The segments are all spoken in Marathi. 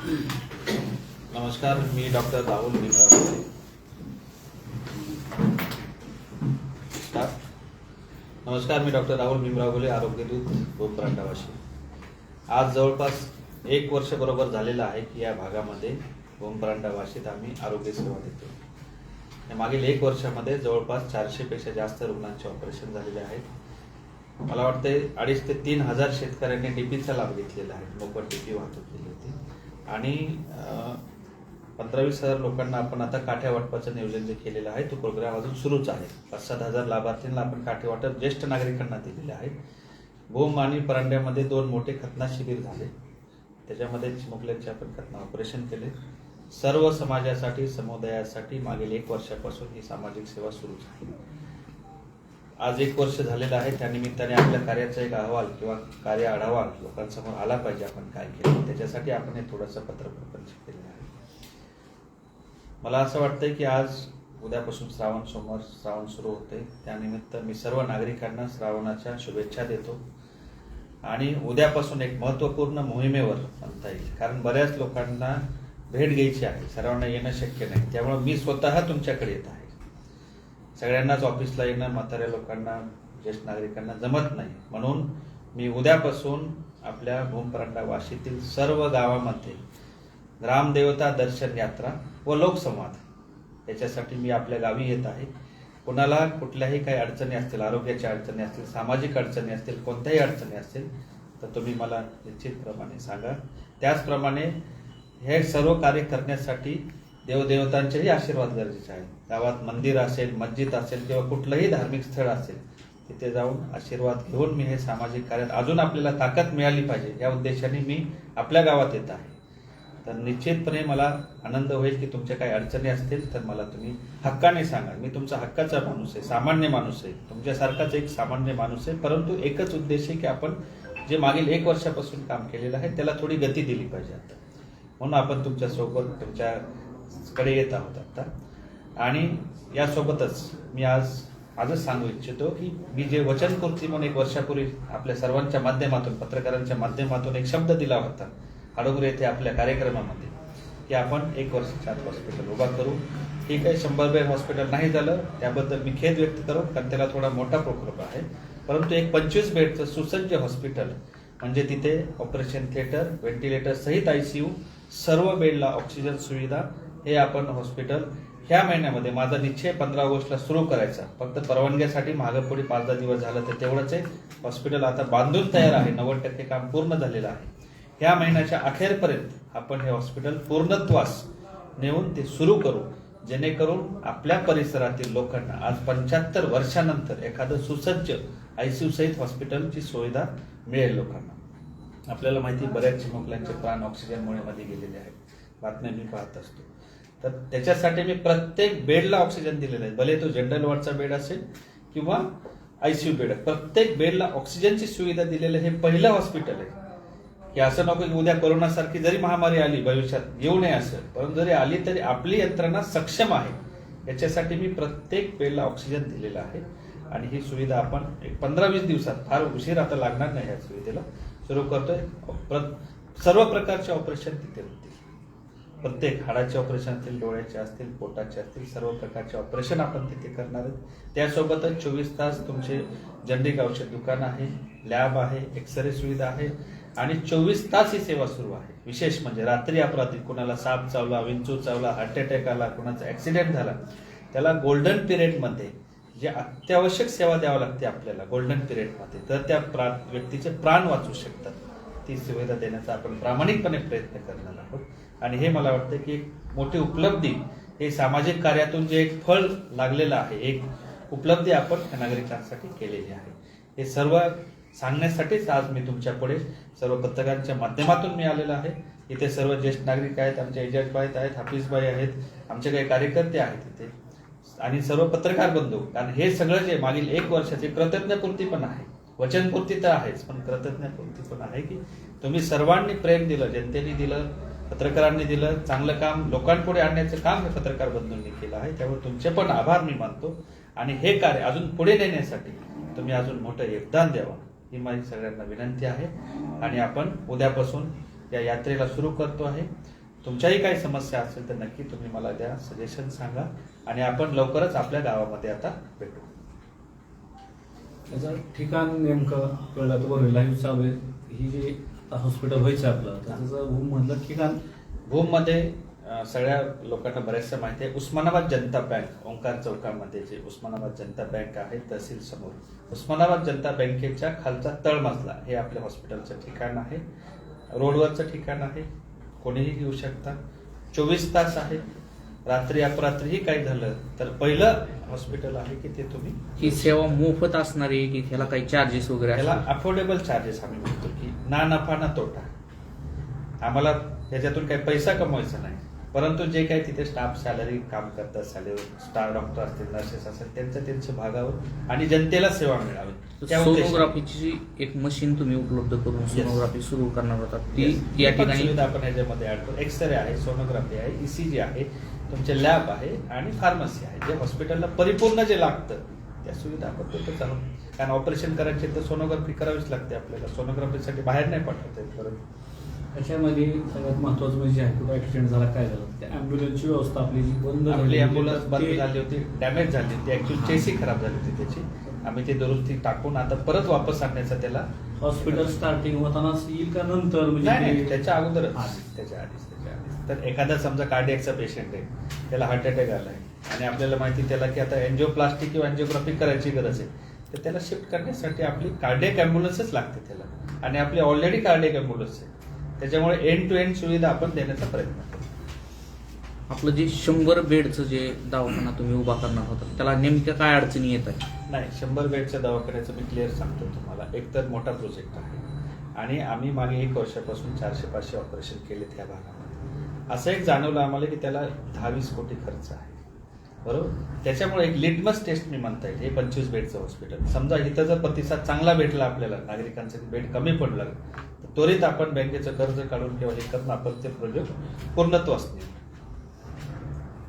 नमस्कार मी डॉक्टर राहुल भीमराव नमस्कार. मी डॉक्टर राहुल भीमराव गोले आरोग्यदूत भोमपरांडावाशी आज जवळपास एक वर्ष बरोबर झालेलं आहे की या भागामध्ये भोमपरांडावाशीत आम्ही आरोग्य सेवा देतो. या मागील एक वर्षामध्ये जवळपास चारशेपेक्षा जास्त रुग्णांचे ऑपरेशन झालेले आहेत. मला वाटते अडीच ते तीन हजार शेतकऱ्यांनी डीपीचा लाभ घेतलेला आहे. मोफत डीपी वाहतूक केली होती. आणि पंधरा वीस हजार लोकांना आपण आता काठ्या वाटपाचं नियोजन जे केलेलं आहे तो प्रोग्राम अजून सुरूच आहे. पाच सात हजार लाभार्थींना आपण काठे वाटप ज्येष्ठ नागरिकांना दिलेले आहे. भूम आणि परांड्यामध्ये दोन मोठे खतना शिबिर झाले. त्याच्यामध्ये चिमुकल्यांचे आपण खतना ऑपरेशन केले. सर्व समाजासाठी समुदायासाठी मागील एक वर्षापासून ही सामाजिक सेवा सुरूच आहे. आज एक वर्ष झालेलं आहे. त्यानिमित्ताने आपल्या कार्याचा एक अहवाल किंवा कार्य आढावा लोकांसमोर आला पाहिजे. आपण काय केलं? त्याच्यासाठी आपण हे थोडंसं पत्र प्रपंच केलेलं आहे. मला असं वाटतंय की आज उद्यापासून श्रावण सोमवार श्रावण सुरू होते. त्यानिमित्त मी सर्व नागरिकांना श्रावणाच्या शुभेच्छा देतो. आणि उद्यापासून एक महत्त्वपूर्ण मोहिमेवर म्हणता येईल. कारण बऱ्याच लोकांना भेट घ्यायची आहे. सर्वांना येणं शक्य नाही. त्यामुळे मी स्वतः तुमच्याकडे येत आहे. सगळ्यांनाच ऑफिसला येणं म्हाताऱ्या लोकांना ज्येष्ठ नागरिकांना जमत नाही. म्हणून मी उद्यापासून आपल्या भूमपरांडा वाशीतील सर्व गावामध्ये ग्रामदेवता दर्शन यात्रा व लोकसंवाद याच्यासाठी मी आपल्या गावी येत आहे. कोणाला कुठल्याही काही अडचणी असतील आरोग्याच्या अडचणी असतील सामाजिक अडचणी असतील कोणत्याही अडचणी असतील तर तुम्ही मला निश्चितप्रमाणे सांगा. त्याचप्रमाणे हे सर्व कार्य करण्यासाठी देवदेवतांचेही आशीर्वाद गरजेचे आहे गावात मंदिर असेल मस्जिद असेल किंवा कुठलंही धार्मिक स्थळ असेल तिथे जाऊन आशीर्वाद घेऊन मी हे सामाजिक कार्यात अजून आपल्याला ताकद मिळाली पाहिजे या उद्देशाने मी आपल्या गावात येत आहे. तर निश्चितपणे मला आनंद होईल की तुमच्या काही अडचणी असतील तर मला तुम्ही हक्काने सांगा. मी तुमचा हक्काचा माणूस आहे सामान्य माणूस आहे. तुमच्यासारखाच एक सामान्य माणूस आहे परंतु एकच उद्देश आहे की आपण जे मागील एक वर्षापासून काम केलेलं आहे त्याला थोडी गती दिली पाहिजे आता. म्हणून आपण तुमच्यासोबत तुमच्या कडे येत आहोत आता. आणि यासोबतच मी आज आजच सांगू इच्छितो की मी जे वचन वचनपूर्ती म्हणून एक वर्षापूर्वी आपल्या सर्वांच्या माध्यमातून पत्रकारांच्या माध्यमातून एक शब्द दिला होता. हडोगरे येथे आपल्या कार्यक्रमामध्ये की आपण एक वर्षाच्या आत हॉस्पिटल उभा करू. ठीक आहे शंभर बेड हॉस्पिटल नाही झालं त्याबद्दल मी खेद व्यक्त करू कारण त्याला थोडा मोठा प्रकल्प आहे. परंतु एक पंचवीस बेडचं सुसज्ज हॉस्पिटल म्हणजे तिथे ऑपरेशन थिएटर व्हेंटिलेटर सहित आय सी यू सर्व बेडला ऑक्सिजन सुविधा हे आपण हॉस्पिटल ह्या महिन्यामध्ये माझा निश्चय पंधरा ऑगस्टला सुरू करायचा. फक्त परवानग्यासाठी मागं पुढे पाच दहा दिवस झालं तर तेवढंच आहे. हॉस्पिटल आता बांधून तयार आहे. नव्वद टक्के काम पूर्ण झालेलं आहे. ह्या महिन्याच्या अखेरपर्यंत आपण हे हॉस्पिटल पूर्णत्वास नेऊन ते सुरू करू. जेणेकरून आपल्या परिसरातील लोकांना आज पंच्याहत्तर वर्षानंतर एखादं सुसज्ज आयसीयू सहित हॉस्पिटलची सुविधा मिळेल लोकांना. आपल्याला माहिती बऱ्याच चिमुकल्यांचे प्राण ऑक्सिजनमुळे मध्ये गेलेले आहेत. बातम्या मी पाहत असतो. तर त्याच्यासाठी मी प्रत्येक बेडला ऑक्सिजन दिलेलं आहे. भले तो जनरल वॉर्डचा बेड असेल किंवा आयसीयू बेड प्रत्येक बेडला ऑक्सिजनची सुविधा दिलेलं हे पहिलं हॉस्पिटल आहे. की असं नको की उद्या कोरोनासारखी जरी महामारी आली भविष्यात येऊ नये असं परंतु जरी आली तरी आपली यंत्रणा सक्षम आहे. याच्यासाठी मी प्रत्येक बेडला ऑक्सिजन दिलेला आहे. आणि ही सुविधा आपण एक पंधरा वीस दिवसात फार उशीर आता लागणार नाही या सुविधेला. सुरू करतोय. प्र- सर्व प्रकारचे ऑपरेशन तिथे होते प्रत्येक हाडाचे ऑपरेशन असतील डोळ्याचे असतील पोटाचे असतील सर्व प्रकारचे ऑपरेशन आपण तिथे करणार आहोत. त्यासोबतच चोवीस तास तुमचे जनरिक औषध दुकान आहे लॅब आहे एक्सरे सुविधा आहे आणि चोवीस तास ही सेवा सुरू आहे. विशेष म्हणजे रात्री अपराधी कुणाला साप चावला विंचू चावला हार्ट अटॅक आला कुणाचा ऍक्सिडेंट झाला त्याला गोल्डन पिरियडमध्ये जे अत्यावश्यक सेवा द्यावी लागते आपल्याला गोल्डन पिरियडमध्ये तर त्या प्रा व्यक्तीचे प्राण वाचू शकतात. ती सुविधा देण्याचा आपण प्रामाणिकपणे प्रयत्न करणार आहोत. आणि हे मला वाटतं की एक मोठी उपलब्धी हे सामाजिक कार्यातून जे एक फळ लागलेलं आहे एक उपलब्धी आपण नागरिकांसाठी केलेली आहे. हे सर्व सांगण्यासाठीच आज मी तुमच्यापुढे सर्व पत्रकारांच्या माध्यमातून मी आलेलो आहे. इथे सर्व ज्येष्ठ नागरिक आहेत आमचे एजंट आहेत आहेत हाफिजबाई आहेत आमचे काही कार्यकर्ते आहेत इथे. आणि सर्व पत्रकार बंधू कारण हे सगळं जे मागील एक वर्षाचे कृतज्ञपूर्ती पण आहे. वचनपूर्ती तर आहेच पण कृतज्ञपूर्ती पण आहे की तुम्ही सर्वांनी प्रेम दिलं जनतेने दिलं पत्रकारांनी दिलं चांगलं काम लोकांपुढे आणण्याचं काम हे पत्रकार बंधूंनी केलं आहे. त्यामुळे तुमचे पण आभार मी मानतो. आणि हे कार्य अजून पुढे नेण्यासाठी तुम्ही अजून मोठं योगदान द्यावं ही माझी सगळ्यांना विनंती आहे. आणि आपण उद्यापासून या यात्रेला सुरू करतो आहे. तुमच्याही काही समस्या असेल तर नक्की तुम्ही मला द्या सजेशन सांगा. आणि आपण लवकरच आपल्या गावामध्ये आता भेटू. त्याचं ठिकाण नेमकं कळलं तर बरं लाईव्ह चालू आहे ही जे हॉस्पिटल व्हायचं आपलं तर त्याचं भूममधलं ठिकाण भूममध्ये अं, सगळ्या लोकांना बऱ्याचशा माहिती आहे. उस्मानाबाद जनता बँक ओंकार चौकामध्ये जे उस्मानाबाद जनता बँक आहे तहसील समोर. उस्मानाबाद जनता बँकेच्या खालचा तळमजला हे आपल्या हॉस्पिटलचं ठिकाण आहे. रोडवरचं ठिकाण आहे. कोणीही येऊ शकता. चोवीस तास आहे. रात्री अपरात्रीही काही झालं तर पहिलं हॉस्पिटल आहे की ते तुम्ही ही सेवा मोफत असणार आहे की त्याला काही चार्जेस वगैरे त्याला? अफोर्डेबल चार्जेस आम्ही म्हणतो की ना नफा ना तोटा आम्हाला त्याच्यातून काही पैसा कमवायचा नाही परंतु जे काही तिथे स्टाफ सॅलरी काम करतात सॅलरी स्टार डॉक्टर असतील नर्सेस असतील त्यांचं त्यांचं भागावर आणि जनतेला सेवा मिळावी सोनोग्राफीची एक मशीन तुम्ही उपलब्ध करून. सोनोग्राफी सुरू करणार होता ती. या ठिकाणी आपण ह्याच्यामध्ये ऍड करू एक्सरे आहे सोनोग्राफी आहे ईसीजी आहे तुमचे लॅब आहे आणि फार्मसी आहे. जे हॉस्पिटलला परिपूर्ण जे लागतं त्या सुविधा आपण तिथे चालू कारण ऑपरेशन करायचे तर सोनोग्राफी करावीच लागते आपल्याला. सोनोग्राफीसाठी बाहेर नाही पाठवता येत परत. त्याच्यामध्ये सगळ्यात महत्वाचं म्हणजे आहे कुठं ऍक्सिडेंट झाला काय झालं? त्या अँब्युलन्सची व्यवस्था आपली जी बंद आपली झाली अँब्युलन्स बंद झाली होती डॅमेज झाली होती. ऍक्च्युअली चेसी खराब झाली होती त्याची. आम्ही ते दुरुस्ती टाकून आता परत वापस आणण्याचा त्याला हॉस्पिटल स्टार्टिंग होतानाच येईल का नंतर? म्हणजे त्याच्या अगोदरच. आधीच त्याच्या आधीच. तर एखादा समजा कार्डियकचा पेशंट आहे त्याला हार्ट अटॅक आलाय आणि आपल्याला माहिती त्याला की आता एन्जिओप्लास्टिक किंवा एन्जिओग्राफी करायची गरज आहे तर त्याला शिफ्ट करण्यासाठी आपली कार्डियक अँब्युलन्सच लागते त्याला. आणि आपली ऑलरेडी कार्डियक अँब्युलन्स आहे. त्याच्यामुळे एंड टू एंड सुविधा आपण देण्याचा प्रयत्न करू आपलं जे शंभर बेडचं जे दवाखाना तुम्ही उभा करणार होता त्याला नेमक्या काय अडचणी येत आहे नाही शंभर बेडच्या दवाखान्याचं मी क्लिअर सांगतो तुम्हाला. एक तर मोठा प्रोजेक्ट आहे. आणि आम्ही मागे एक वर्षापासून चारशे पाचशे ऑपरेशन केलेत ह्या भागामध्ये. असं एक जाणवलं आम्हाला की त्याला दहा वीस कोटी खर्च आहे. बरोबर? त्याच्यामुळे एक लिटमस टेस्ट मी म्हणता येईल. हे पंचवीस बेडचं हॉस्पिटल समजा इथं जर प्रतिसाद चांगला भेटला आपल्याला नागरिकांचं बेड कमी पडलं तर त्वरित आपण बँकेचं कर्ज काढून किंवा हे करून आपण ते प्रोजेक्ट पूर्णत्वास नेऊ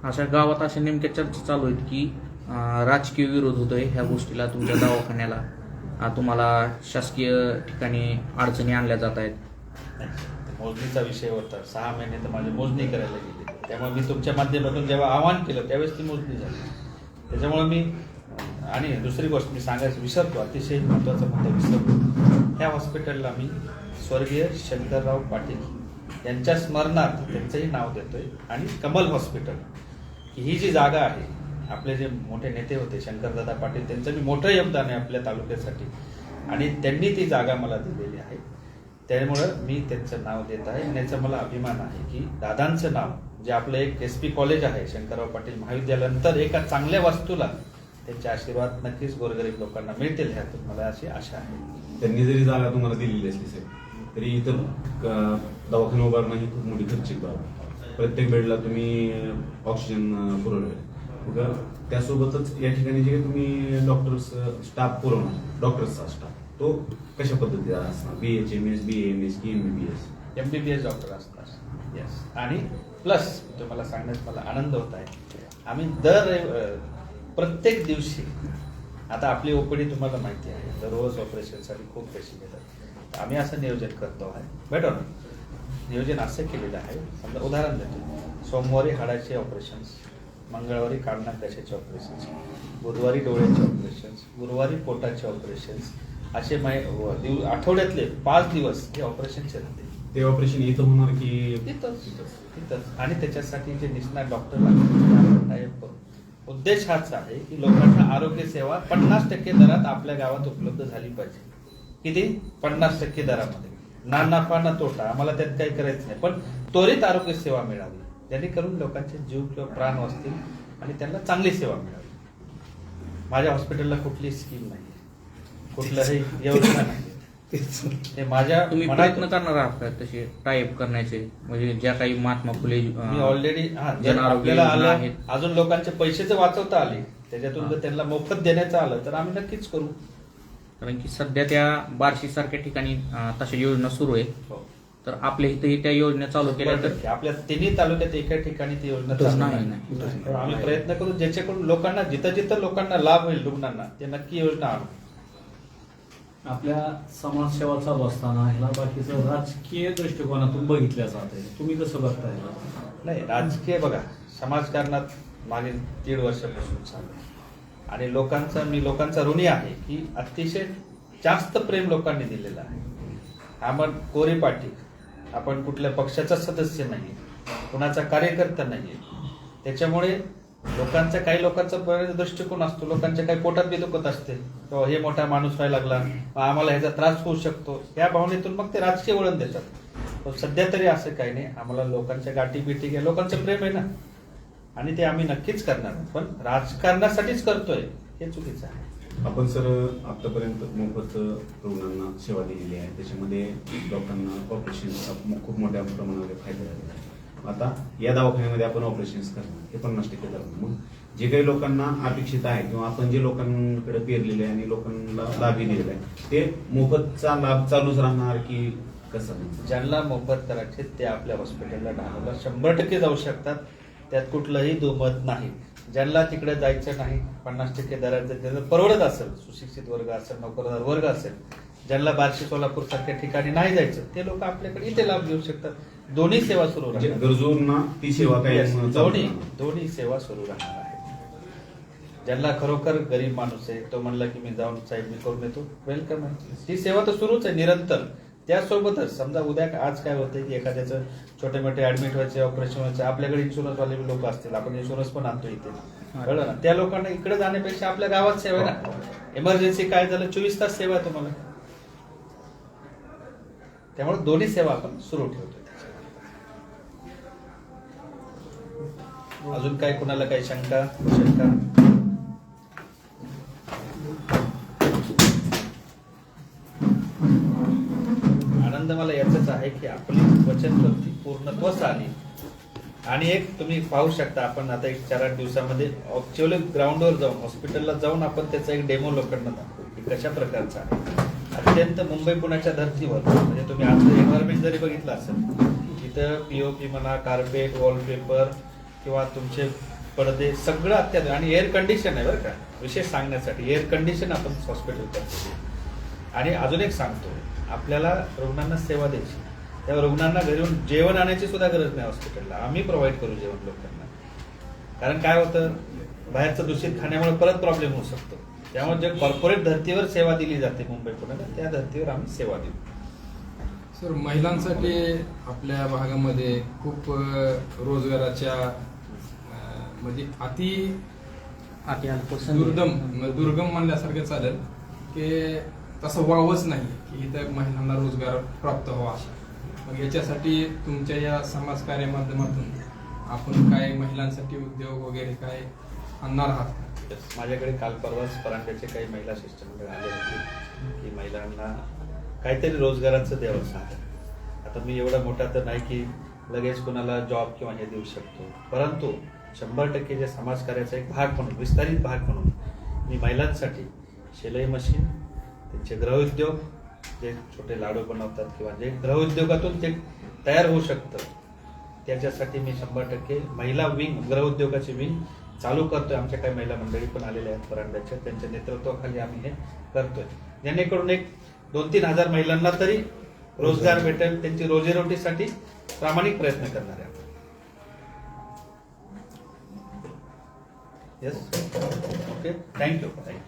अशा गावात अशा नेमक्या चर्चा चालू आहेत की राजकीय विरोध होतोय ह्या गोष्टीला तुमच्या दवाखान्याला. तुम्हाला शासकीय ठिकाणी अडचणी आणल्या जात आहेत. मोजणीचा विषय होता. सहा महिने तर माझी मोजणी करायला गेली. त्यामुळे मी तुमच्या माध्यमातून जेव्हा आवाहन केलं त्यावेळेस ती मोजणी झाली. त्याच्यामुळे मी आणि दुसरी गोष्ट मी सांगायचं विसरतो अतिशय महत्त्वाचा मुद्दा विसरतो. ह्या हॉस्पिटलला मी स्वर्गीय शंकरराव पाटील यांच्या स्मरणार्थ त्यांचंही नाव देतोय आणि कमल हॉस्पिटल. ही जी जागा आहे आपले जे मोठे नेते होते शंकरदादा पाटील त्यांचं मी मोठं योगदान आहे आपल्या तालुक्यासाठी. आणि त्यांनी ती जागा मला दिलेली आहे. त्यामुळं मी त्यांचं नाव देत आहे आणि याचा मला अभिमान आहे की दादांचं नाव जे आपलं एक एस पी कॉलेज आहे शंकरराव पाटील महाविद्यालयानंतर एका चांगल्या वस्तूला त्यांचे आशीर्वाद नक्कीच गोरगरीब लोकांना मिळतील ह्यातून मला अशी आशा आहे. त्यांनी जरी जागा तुम्हाला दिलेली असली साहेब तरी इतर क- दवाखाना उभारणं ही खूप मोठी खर्चिक बाब प्रत्येक बेडला तुम्ही ऑक्सिजन पुरवलं मग त्यासोबतच या ठिकाणी जे तुम्ही डॉक्टर्स स्टाफ पुरवणार डॉक्टर्सचा स्टाफ तो कशा पद्धतीचा असणार? B H M S B M S की M B B S M B B S doctor असतात येस आणि प्लस तुम्हाला सांगण्यात मला आनंद होत आहे. आम्ही दर प्रत्येक दिवशी आता आपली ओपीडी तुम्हाला माहिती आहे दररोज ऑपरेशनसाठी खूप पैसे घेतात. आम्ही असं नियोजन करतो आहे. बेटर नियोजन असं केलेलं आहे. समजा उदाहरण देतो. सोमवारी हाडाचे ऑपरेशन्स मंगळवारी काढणार कशाचे ऑपरेशन्स बुधवारी डोळ्याचे ऑपरेशन्स गुरुवारी पोटाचे ऑपरेशन्स असे आठवड्यातले पाच दिवस हे ऑपरेशनचे राहते. ते ऑपरेशन इथं होणार की तिथंच आणि त्याच्यासाठी जे निष्णात डॉक्टर लागतात उद्देश हाच आहे की लोकांना आरोग्य सेवा पन्नास टक्के दरात आपल्या गावात उपलब्ध झाली पाहिजे. किती? पन्नास टक्के दरामध्ये. ना नफा ना तोटा. आम्हाला त्यात काही करायचं नाही. पण त्वरित आरोग्य सेवा मिळावी. जेणेकरून लोकांचे जीव किंवा प्राण वाचतील आणि त्यांना चांगली सेवा मिळावी. माझ्या हॉस्पिटलला कुठली स्कीम नाही. कुठलंही हे माझ्या तुम्ही प्रयत्न करणार आहात का तसे टाईप करण्याचे म्हणजे ज्या काही महात्मा फुले मी ऑलरेडी हा आपल्याला आलं. अजून लोकांचे पैसे जर वाचवता आले त्याच्यातून. जर त्यांना मोफत देण्याचं आलं तर आम्ही नक्कीच करू कारण की सध्या त्या बार्शी सारख्या ठिकाणी तशा योजना सुरू आहेत हो. तर आपल्या इथेही त्या योजना चालू केल्या तर. आपल्या तिन्ही तालुक्यात एका ठिकाणी ती योजना नाही, आम्ही प्रयत्न करू ज्याच्याकडून लोकांना जिथं जिथं लोकांना लाभ होईल रुग्णांना ते नक्की योजना आणू आपल्या समाजसेवा चालू असताना ह्याला बाकीचं राजकीय दृष्टिकोनातून बघितल्या आहे. तुम्ही कसं बघताय? नाही राजकीय बघा. समाजकारणात मागील दीड वर्षापासून चालू आहे. आणि लोकांचा मी लोकांचा ऋणी आहे की अतिशय जास्त प्रेम लोकांनी दिलेलं आहे. आपण कोरी पाटी आपण कुठल्या पक्षाचा सदस्य नाही कुणाचा कार्यकर्ता नाही त्याच्यामुळे लोकांचा काही लोकांचा बरेच दृष्टिकोन असतो. लोकांच्या काही पोटात बी दुखत असते. हे मोठा माणूस व्हायला लागला. आम्हाला ह्याचा त्रास होऊ शकतो. या भावनेतून मग ते राजकीय वळण देतात. पण सध्या तरी असं काही नाही. आम्हाला लोकांच्या गाठी बिटी घ्या. लोकांचं प्रेम आहे ना. आणि ते आम्ही नक्कीच करणार पण राजकारणासाठीच करतोय हे चुकीचं आहे. आपण सर आतापर्यंत मोफत रुग्णांना सेवा दिलेली आहे. त्याच्यामध्ये लोकांना ऑपरेशनचा खूप मोठ्या प्रमाणामध्ये फायदा झालेला आहे. आता या दवाखान्यामध्ये आपण ऑपरेशन्स करणार. हे पन्नास टक्के धरणार मग जे काही लोकांना अपेक्षित आहे किंवा आपण जे लोकांकडे पेरलेले आहे आणि लोकांना लाभही दिलेला आहे ते मोफतचा लाभ चालूच राहणार की कसं? ज्यांना मोफत करायचे ते आपल्या हॉस्पिटलला डहाणूला शंभर टक्के जाऊ शकतात. त्यात कुठलंही दुमत नाही. ज्यांना तिकडे जायचं नाही पन्नास टक्के दराचं त्याचं परवडत असेल सुशिक्षित वर्ग असेल नोकरदार वर्ग असेल ज्यांना बार्शी सोलापूर सारख्या ठिकाणी नाही जायचं ते लोक आपल्याकडे इथे लाभ घेऊ शकतात. दोन्ही सेवा सुरू म्हणजे राहणार गरजूंना ती सेवा Yes, चालू दोन्ही राहणार. दोन्ही सेवा सुरू राहणार आहे. ज्यांना खरोखर गरीब माणूस आहे तो म्हणला की मी जाऊन साहेब मी करून येतो. वेलकम आहे. ती सेवा तर सुरूच आहे निरंतर. त्यासोबतच समजा उद्या आज काय होतं की एखाद्याचं छोटे मोठे ऍडमिट व्हायचे ऑपरेशन व्हायचे आपल्याकडे इन्शुरन्स वाले लोक असतील आपण इन्शुरन्स पण आणतो इथे. कळलं ना? त्या लोकांना इकडे जाण्यापेक्षा आपल्या गावात सेवा आहे ना. इमर्जन्सी काय झालं? चोवीस तास सेवा आहे तुम्हाला. त्यामुळे दोन्ही सेवा आपण सुरू ठेवतो अजून काय कुणाला काही शंका? शंका? आनंद मला याचाच आहे की आपली वचनबद्धी पूर्णत्वास आली. आणि एक तुम्ही पाहू शकता आपण आता एक चार आठ दिवसामध्ये ऍक्च्युअली ग्राउंडवर जाऊन हॉस्पिटलला जाऊन आपण त्याचा एक डेमो लोकांना दाखवू की कशा प्रकारचा आहे. अत्यंत मुंबई पुण्याच्या धर्तीवर म्हणजे तुम्ही आजचं एन्व्हायरमेंट जरी बघितलं असेल तिथं पीओपी म्हणा कार्पेट वॉलपेपर किंवा तुमचे पडदे सगळं अत्याधुनिक आणि एअर कंडिशन आहे बरं का. विशेष सांगण्यासाठी. एअर कंडिशन आपण हॉस्पिटल करतो आणि अजून एक सांगतो. आपल्याला रुग्णांना सेवा द्यायची. त्या रुग्णांना घरी येऊन जेवण आणायची सुद्धा गरज नाही हॉस्पिटलला आम्ही प्रोव्हाइड करू जेवण लोकांना. कारण काय होतं? बाहेरचं दूषित खाण्यामुळे परत प्रॉब्लेम होऊ शकतो. त्यामुळे जे कॉर्पोरेट धर्तीवर सेवा दिली जाते मुंबई पुण्याला त्या धर्तीवर आम्ही सेवा देऊ. सर महिलांसाठी आपल्या भागामध्ये खूप रोजगाराच्या म्हणजे अति अति अल्प संधी. दुर्गम दुर्गम म्हणल्यासारखं चालेल की तसं वावच नाही की इथं महिलांना रोजगार प्राप्त व्हावा मग याच्यासाठी तुमच्या या समाज कार्या माध्यमातून आपण काय महिलांसाठी उद्योग वगैरे काय आणणार आहात? माझ्याकडे काल परवाच परांड्याचे काही महिला शिष्टमंडळ आले होते की महिलांना काहीतरी रोजगाराचं द्यावं सांगा आता मी एवढा मोठा तर नाही की लगेच कोणाला जॉब किंवा हे देऊ शकतो परंतु शंभर टक्के जे समाजकार्याचा एक भाग म्हणून विस्तारित भाग म्हणून मी महिलांसाठी शिलाई मशीन त्यांचे गृहउद्योग जे छोटे लाडू बनवतात किंवा जे गृहउद्योगातून ते तयार होऊ शकतं त्याच्यासाठी मी शंभर टक्के महिला विंग गृहउद्योगाची विंग चालू करतोय. आमच्या काही महिला मंडळी पण आलेल्या आहेत परांड्याच्या. त्यांच्या नेतृत्वाखाली आम्ही हे करतोय. जेणेकरून एक दोन तीन हजार महिलांना तरी रोजगार भेटेल. त्यांची रोजीरोटीसाठी प्रामाणिक प्रयत्न करणार आहे आपण येस ओके थँक्यू थँक्यू